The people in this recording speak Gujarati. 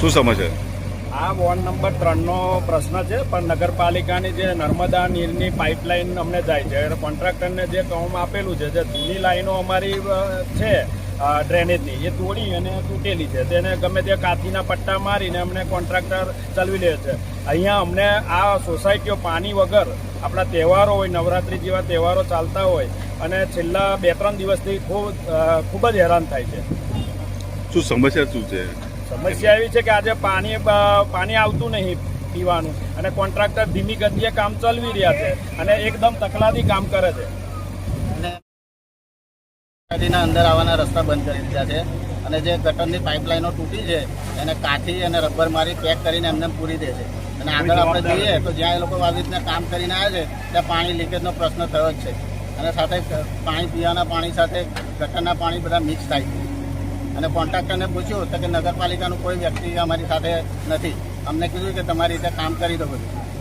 શું સમસ્યા આ વોર્ડ નંબર ત્રણનો પ્રશ્ન છે પણ નગરપાલિકાની જે નર્મદા નીરની પાઇપલાઇન અમને જાય છે એટલે કોન્ટ્રાક્ટરને જે કામ આપેલું છે જે જૂની લાઈનો અમારી છે ડ્રેનેજની એ તોડી અને તૂટેલી છે તેને ગમે તે કાથીના પટ્ટા મારીને અમને કોન્ટ્રાક્ટર ચલાવી લે છે. અહીંયા અમને આ સોસાયટીઓ પાણી વગર આપણા તહેવારો હોય નવરાત્રિ જેવા તહેવારો ચાલતા હોય અને છેલ્લા બે ત્રણ દિવસથી ખૂબ ખૂબ જ હેરાન થાય છે. શું સમસ્યા શું છે? સમસ્યા એવી છે કે આજે પાણી પાણી આવતું નહીં પીવાનું. અને કોન્ટ્રાક્ટર ધીમી ગતિએ કામ ચલાવી રહ્યા છે અને એકદમ તકલાથી કામ કરે છે. અને નદીના અંદર આવવાના રસ્તા બંધ કરી દીધા છે. અને જે ગટરની પાઇપલાઇનો તૂટી છે એને કાઠી અને રબર મારી પેક કરીને એમને પૂરી દે છે. અને આગળ આપણે જોઈએ તો જ્યાં એ લોકો આવી રીતના કામ કરીને આવ્યા છે ત્યાં પાણી લીકેજનો પ્રશ્ન થયો જ છે. અને સાથે પાણી પીવાના પાણી સાથે ગટરના પાણી બધા મિક્સ થાય છે. અને કોન્ટ્રાક્ટરને પૂછ્યું તો કે નગરપાલિકાનું કોઈ વ્યક્તિ અમારી સાથે નથી. અમને કીધું કે તમારી રીતે કામ કરી દો બધું.